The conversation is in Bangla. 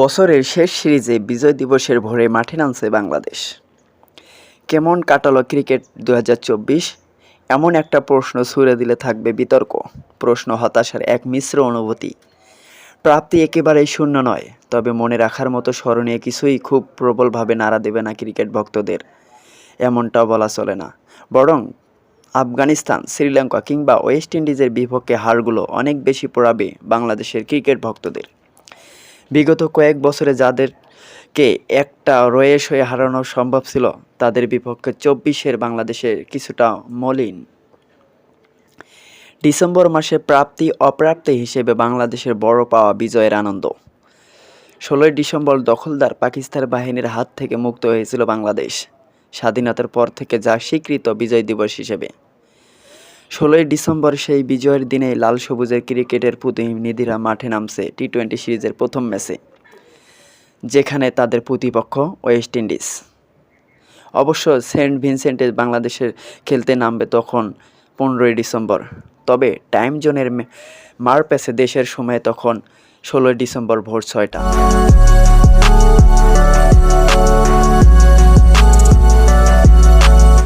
বছরের শেষ সিরিজে বিজয় দিবসের ভোরে মাঠে নামছে বাংলাদেশ। কেমন কাটালো ক্রিকেট দু হাজার চব্বিশ? এমন একটা প্রশ্ন ছুড়ে দিলে থাকবে বিতর্ক। প্রশ্ন হতাশার এক মিশ্র অনুভূতি। প্রাপ্তি একেবারেই শূন্য নয়, তবে মনে রাখার মতো স্মরণীয় কিছুই খুব প্রবলভাবে নাড়া দেবে না ক্রিকেট ভক্তদের। এমনটাও বলা চলে না। বরং আফগানিস্তান, শ্রীলঙ্কা কিংবা ওয়েস্ট ইন্ডিজের বিপক্ষে হারগুলো অনেক বেশি পড়াবে বাংলাদেশের ক্রিকেট ভক্তদের। বিগত কয়েক বছরে যাদেরকে একটা রয়েস হয়ে হারানো সম্ভব ছিল, তাদের বিপক্ষে চব্বিশের বাংলাদেশের কিছুটা মলিন। ডিসেম্বর মাসে প্রাপ্তি অপ্রাপ্তি হিসেবে বাংলাদেশের বড় পাওয়া বিজয়ের আনন্দ। ষোলোই ডিসেম্বর দখলদার পাকিস্তান বাহিনীর হাত থেকে মুক্ত হয়েছিল বাংলাদেশ। স্বাধীনতার পর থেকে যা স্বীকৃত বিজয় দিবস হিসেবে। ষোলোই ডিসেম্বর সেই বিজয়ের দিনেই লাল সবুজের ক্রিকেটের প্রতিনিধিরা মাঠে নামছে টি টোয়েন্টি সিরিজের প্রথম ম্যাচে, যেখানে তাদের প্রতিপক্ষ ওয়েস্ট ইন্ডিজ। অবশ্য সেন্ট ভিনসেন্টে বাংলাদেশের খেলতে নামবে তখন পনেরোই ডিসেম্বর, তবে টাইম জোনের মারপ্যাসে দেশের সময় তখন ষোলোই ডিসেম্বর ভোর ছয়টা।